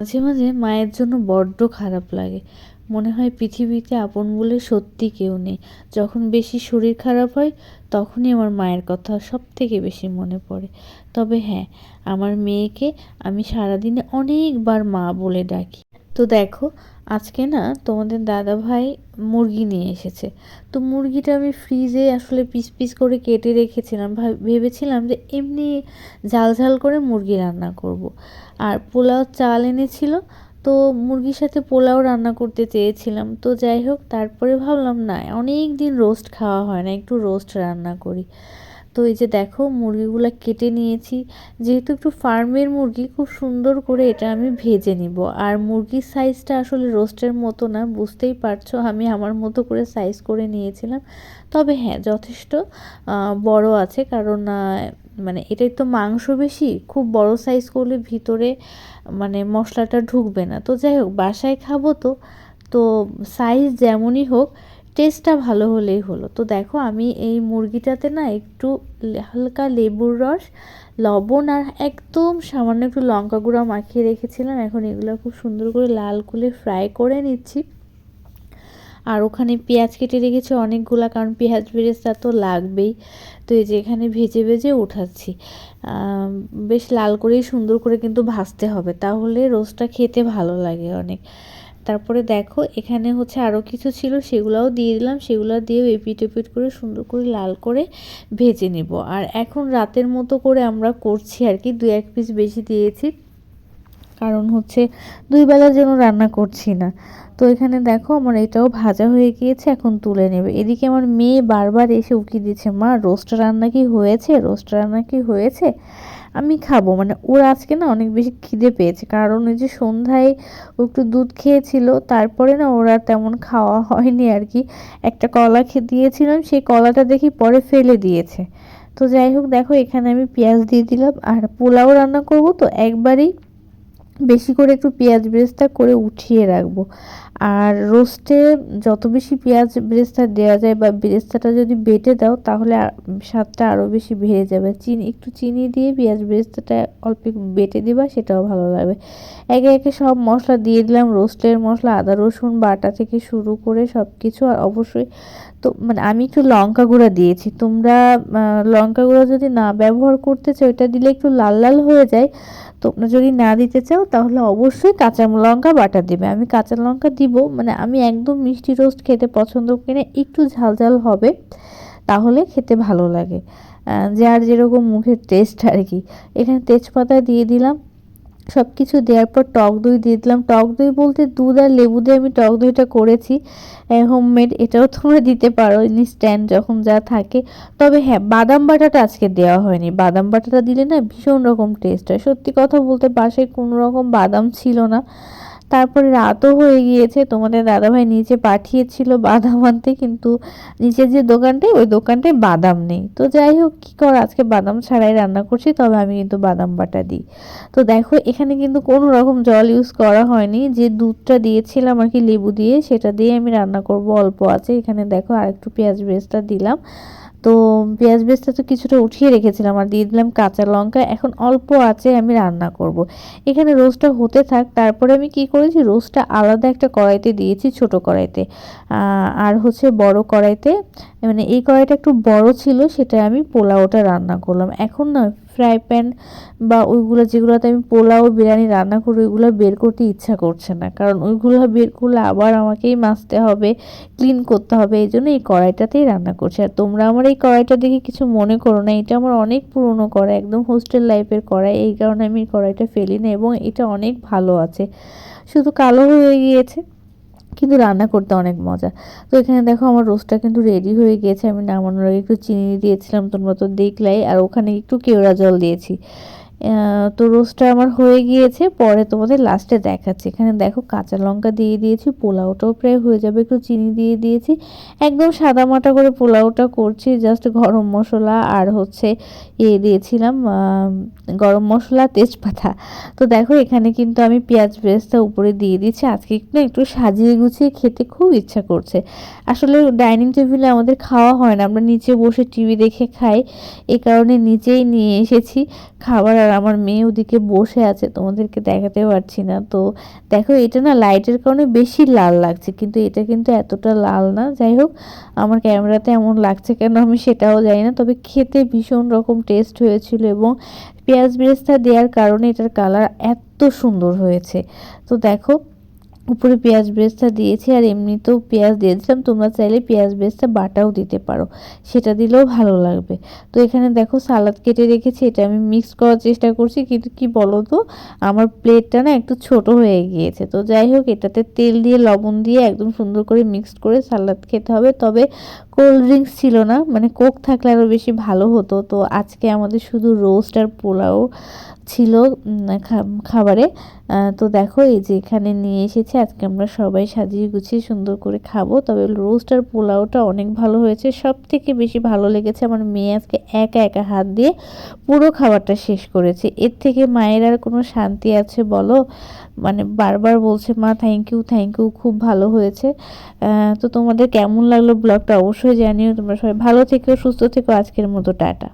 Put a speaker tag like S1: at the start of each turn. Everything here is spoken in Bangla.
S1: মাঝে মাঝে মায়ের জন্য বড্ড খারাপ লাগে। মনে হয় পৃথিবীতে আপন বলে সত্যি কেউ নেই। যখন বেশি শরীর খারাপ হয়, তখনই আমার মায়ের কথা সব থেকে বেশি মনে পড়ে। তবে হ্যাঁ আমার মেয়েকে আমি সারাদিনে অনেকবার মা বলে ডাকি। তো দেখো, আজকে না তোমাদের দাদা ভাই মুরগি নিয়ে এসেছে। তো মুরগিটা আমি ফ্রিজে আসলে পিস পিস করে কেটে রেখেছিলাম। ভাব- ভেবেছিলাম যে এমনি ঝাল ঝাল করে মুরগি রান্না করব। আর পোলাও চাল এনেছিল, তো মুরগির সাথে পোলাও রান্না করতে চেয়েছিলাম। তো যাই হোক, তারপরে ভাবলাম, না অনেক দিন রোস্ট খাওয়া হয় না, একটু রোস্ট রান্না করি। তো এই যে দেখো মুরগিগুলো কেটে নিয়েছি, যেহেতু একটু ফার্মের মুরগি, খুব সুন্দর করে এটা আমি ভেজে নিব। আর মুরগির সাইজটা আসলে রোস্টের মতো না, বুঝতেই পারছ আমি আমার মতো করে সাইজ করে নিয়েছিলাম। তবে হ্যাঁ যথেষ্ট বড় আছে কারণ মানে এটাই তো মাংস বেশি, খুব বড় সাইজ করলে ভিতরে মানে মশলাটা ঢুকবে না। তো যাই হোক, বাসায় খাব তো তো সাইজ যেমনই হোক টেস্টটা ভালো হলেই হলো। তো দেখো, আমি এই মুরগিটাতে না একটু হালকা লেবুর রস, লবণ আর একদম সামান্য একটু লঙ্কা গুঁড়া মাখিয়ে রেখেছিলাম। এখন এগুলো খুব সুন্দর করে লাল করে ফ্রাই করে নিচ্ছি। আর ওখানে পেঁয়াজ কেটে রেখেছি অনেকগুলা, কারণ পেঁয়াজ বেরেস্তা তো লাগবেই। তো এই যে এখানে ভেজে ভেজে উঠাচ্ছি। বেশ লাল করেই সুন্দর করে কিন্তু ভাজতে হবে, তাহলে রোস্টটা খেতে ভালো লাগে অনেক। তারপরে দেখো, এখানে হচ্ছে আরও কিছু ছিল, সেগুলাও দিয়ে দিলাম। সেগুলো দিয়ে এপিট এপিট করে সুন্দর করে লাল করে ভেজে নেব। আর এখন রাতের মতো করে আমরা করছি আর কি দু এক পিস বেশি দিয়েছি। কারণ হচ্ছে দুই বেলার জন্য রান্না করছি না। তো এখানে দেখো আমার এটাও ভাজা হয়ে গিয়েছে, এখন তুলে নেবে। এদিকে আমার মেয়ে বারবার এসে উকি দিচ্ছে, মা রোস্ট রান্না কি হয়েছে? রোস্ট রান্না কি হয়েছে? আমি খাব। মানে ওর আজকে না অনেক বেশি খিদে পেয়েছে, কারণ ওই যে সন্ধ্যায় ও একটু দুধ খেয়েছিল, তারপরে না ওরা তেমন খাওয়া হয়নি আর কি। একটা কলা খেয়ে দিয়েছিলাম, সেই কলাটা দেখি পরে ফেলে দিয়েছে। তো যাই হোক, দেখো এখানে আমি পেঁয়াজ দিয়ে দিলাম, আর পোলাও রান্না করব তো একবারেই বেশি করে একটু পেঁয়াজ বেরেস্তা করে উঠিয়ে রাখব। আর রোস্টে যত বেশি পেঁয়াজ বেরেস্তা দেওয়া যায় বা বেরেস্তাটা যদি বেটে দাও, তাহলে স্বাদটা আরও বেশি বেড়ে যাবে। চিনি, একটু চিনি দিয়ে পেঁয়াজ বেরেস্তাটা অল্প বেটে দিবা, সেটাও ভালো লাগবে। একে একে সব মশলা দিয়ে দিলাম, রোস্টের মশলা, আদা, রসুন, বাটা থেকে শুরু করে সব কিছু আর অবশ্যই তো মানে আমি একটু লঙ্কা গুঁড়া দিয়েছি। তোমরা লঙ্কা গুঁড়া যদি না ব্যবহার করতে চাও, এটা দিলে একটু লাল লাল হয়ে যায়। তোমরা যদি না দিতে চাও, তাহলে অবশ্যই কাঁচা লঙ্কা বাটা দেবে। আমি কাঁচা লঙ্কা দিব মানে আমি একদম মিষ্টি রোস্ট খেতে পছন্দ করি না, একটু ঝাল ঝাল হবে, তাহলে খেতে ভালো লাগে। যার যেরকম মুখের টেস্ট আর কি। এখানে তেজপাতা দিয়ে দিলাম সব কিছু দেওয়ার পর টক দই দিয়ে দিলাম। টক দই বলতে দুধ আর লেবু দিয়ে আমি টক দইটা করেছি হোমমেড এটাও তোমরা দিতে পারো ইনি স্ট্যান্ড যখন যা থাকে। তবে হ্যাঁ বাদাম বাটাটা আজকে দেওয়া হয়নি। বাদাম বাটাটা দিলে না ভীষণ রকম টেস্ট হয়। সত্যি কথা বলতে বাসায় কোনো রকম বাদাম ছিল না। তারপরে রাতও হয়ে গিয়েছে। তোমাদের দাদাভাই নিচে পাঠিয়েছিল বাদাম আনতে কিন্তু নিচে যে দোকানটায় ওই দোকানটায় বাদাম নেই। তো যাই হোক, কী কর, আজকে বাদাম ছাড়াই রান্না করছি, তবে আমি কিন্তু বাদাম বাটা দিই। তো দেখো, এখানে কিন্তু কোনো রকম জল ইউজ করা হয়নি। যে দুধটা দিয়েছিলাম আর কি, লেবু দিয়ে, সেটা দিয়ে আমি রান্না করব, অল্প আছে। এখানে দেখো আরেকটু পেঁয়াজ বেরেস্তা দিলাম। তো পেঁয়াজ বেজটা তো কিছুটা উঠিয়ে রেখেছিলাম আর দিয়ে দিলাম কাঁচা লঙ্কা। এখন অল্প আছে, আমি রান্না করব। এখানে রোস্টটা হতে থাক, তারপরে আমি কি করেছি? রোস্টটা আলাদা একটা কড়াইতে দিয়েছি, ছোট কড়াইতে। আর হচ্ছে বড় কড়াইতে মানে এই কড়াইটা একটু বড় ছিল সেটা আমি পোলাওটা রান্না করলাম। এখন না ফ্রাই প্যান বা ওইগুলো যেগুলোতে আমি পোলাও, বিরিয়ানি, রান্না করি, ওইগুলো বের করতে ইচ্ছা করছে না। কারণ ওইগুলো বের করলে আবার আমাকেই মাজতে হবে, ক্লিন করতে হবে, এই জন্য এই কড়াইটাতেই রান্না করছি। আর তোমরা আমার এই কড়াইটা দেখে কিছু মনে করো না, এটা আমার অনেক পুরনো কড়াই, একদম হোস্টেল লাইফের কড়াই, এই কারণে আমি কড়াইটা ফেলি না এবং এটা অনেক ভালো আছে। শুধু কালো হয়ে গিয়েছে। কিন্তু রান্না করতে অনেক মজা। তো এখানে দেখো আমার রোস্টটা কিন্তু রেডি হয়ে গেছে। আমি নামানোর আগে একটু চিনি দিয়েছিলাম তোমরা তো দেখলাই। আর ওখানে একটু কেওড়া জল দিয়েছি। তো রোস্টটা আমার হয়ে গিয়েছে, পরে তোমাদের লাস্টে দেখাচ্ছি। এখানে দেখো কাঁচা লঙ্কা দিয়ে দিয়েছি, পোলাওটাও প্রায় হয়ে যাবে, একটু চিনি দিয়ে দিয়েছি। একদম সাদা মাটা করে পোলাওটা করছি জাস্ট গরম মশলা আর হচ্ছে এ দিয়েছিলাম গরম মশলা তেজপাতা। তো দেখো এখানে কিন্তু আমি পেঁয়াজ ব্রেসটা উপরে দিয়ে দিচ্ছি আজকে একটু একটু সাজিয়ে গুছিয়ে খেতে খুব ইচ্ছা করছে। আসলে ডাইনিং টেবিলে আমাদের খাওয়া হয় না, আমরা নিচে বসে টিভি দেখে খাই, এ কারণে নিচেই নিয়ে এসেছি, খাবার আমার মেয়ে ওদিকে বসে আছে, তোমাদেরকে দেখাতে পারছি না। তো দেখো, এটা না লাইটের কারণে বেশি লাল লাগছে, কিন্তু এটা কিন্তু এতটা লাল না। যাই হোক, আমার ক্যামেরাতে এমন লাগছে কেন আমি সেটাও জানি না, তবে খেতে ভীষণ রকম টেস্ট হয়েছিল এবং পেঁয়াজ বেরেস্তা দেওয়ার কারণে এটার কালার এত সুন্দর হয়েছে। তো দেখো উপরে পেঁয়াজ বেরেস্তা দিয়েছি আর এমনিতেও পেঁয়াজ দিয়েছিলাম তোমরা চাইলে পেঁয়াজ বেরেস্তা বাটাও দিতে পারো। সেটা দিলেও ভালো লাগবে। তো এখানে দেখো সালাদ কেটে রেখেছি। এটা আমি মিক্স করার চেষ্টা করছি। কিন্তু কি বলো তো আমার প্লেটটা না একটু ছোট হয়ে গিয়েছে। তো যাই হোক, এটাতে তেল দিয়ে, লবণ দিয়ে একদম সুন্দর করে মিক্সড করে সালাদ খেতে হবে। তবে কোল্ড ড্রিঙ্কস ছিল না। মানে কোক থাকলে আরও বেশি ভালো হতো। তো আজকে আমাদের শুধু রোস্ট আর পোলাও ছিল খাবারে। তো দেখো, এই যে এখানে নিয়ে এসেছি। আজকে আমরা সবাই সাজিয়ে গুছিয়ে সুন্দর করে খাব। তবে রোস্ট আর পোলাওটা অনেক ভালো হয়েছে। সব থেকে বেশি ভালো লেগেছে আমার মেয়ে আজকে একা একা হাত দিয়ে পুরো খাবারটা শেষ করেছে। এর থেকে মায়ের আর কোনো শান্তি আছে বলো? মানে বারবার বলছে, মা থ্যাংক ইউ থ্যাংক ইউ খুব ভালো হয়েছে। তো তোমাদের কেমন লাগল ব্লগটা অবশ্যই জানিও। তোমরা সবাই ভালো থেকো, সুস্থ থেকো। আজকের মতো টাটা।